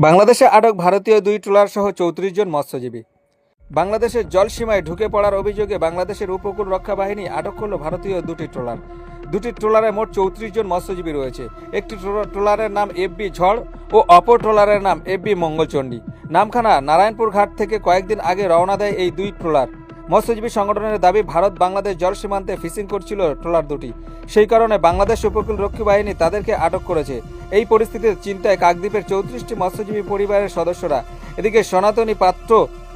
বাংলাদেশে আটক ভারতীয় দুই ট্রলার সহ চৌত্রিশ জন মৎস্যজীবী। বাংলাদেশের জলসীমায় ঢুকে পড়ার অভিযোগে বাংলাদেশের উপকূল রক্ষা বাহিনী আটক করল ভারতীয় দুটি ট্রলার। দুটি ট্রলারে মোট চৌত্রিশ জন মৎস্যজীবী রয়েছে। একটি ট্রলা- ট্রলারের নাম এফবি ঝড় ও অপর ট্রলারের নাম এফবি মঙ্গলচণ্ডী। নামখানা নারায়ণপুর ঘাট থেকে কয়েকদিন আগে রওনা দেয় এই দুই ট্রলার। মৎস্যজীবী সংগঠনের দাবি, ভারত বাংলাদেশ জল সীমান্তে ফিশিং করছিল ট্রলার দুটি। সেই কারণে বাংলাদেশ উপকূল রক্ষী বাহিনী তাদেরকে আটক করেছে। এই পরিস্থিতির চিন্তায় কাকদ্বীপের চৌত্রিশটি মৎস্যজীবী পরিবারের সদস্যরা। এদিকে সনাতনী পাত্র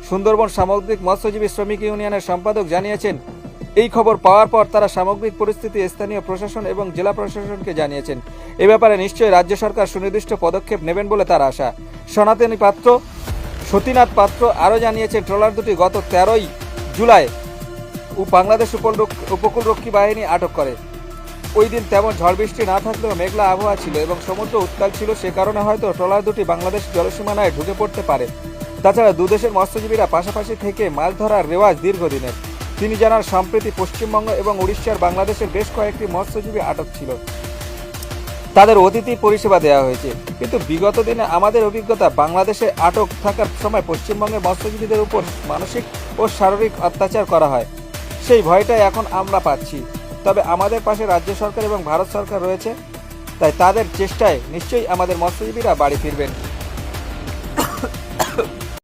সুন্দরবন সামগ্রিক মৎস্যজীবী শ্রমিক ইউনিয়নের সম্পাদক জানিয়েছেন, এই খবর পাওয়ার পর তারা সামগ্রিক পরিস্থিতি, স্থানীয় প্রশাসন এবং জেলা প্রশাসনকে জানিয়েছেন। এ ব্যাপারে নিশ্চয়ই রাজ্য সরকার সুনির্দিষ্ট পদক্ষেপ নেবেন বলে তার আশা। সনাতনী পাত্র সতীনাথ পাত্র আরও জানিয়েছেন, ট্রলার দুটি গত তেরোই জুলাই বাংলাদেশ উপকূল- উপকূলরক্ষী বাহিনী আটক করে। ওই দিন তেমন ঝড় বৃষ্টি না থাকলেও মেঘলা আবহাওয়া ছিল এবং সমুদ্র উত্তাল ছিল সে কারণে হয়তো ট্রলার দুটি বাংলাদেশ জলসীমানায় ঢুকে পড়তে পারে। তাছাড়া দুদেশের মৎস্যজীবীরা পাশাপাশি থেকে মাছ ধরার রেওয়াজ দীর্ঘদিনের। তিনি জানান, সম্প্রতি পশ্চিমবঙ্গ এবং উড়িষ্যার বাংলাদেশের বেশ কয়েকটি মৎস্যজীবী আটক ছিল। তাদের অতিথি পরিষেবা দেওয়া হয়েছে। কিন্তু বিগত দিনে আমাদের অভিজ্ঞতা, বাংলাদেশে আটক থাকার সময় পশ্চিমবঙ্গের মৎস্যজীবীদের উপর মানসিক ও শারীরিক অত্যাচার করা হয়। সেই ভয়টাই এখন আমরা পাচ্ছি। তবে আমাদের পাশে রাজ্য সরকার এবং ভারত সরকার রয়েছে, তাই তাদের চেষ্টায় নিশ্চয়ই আমাদের মৎস্যজীবীরা বাড়ি ফিরবেন।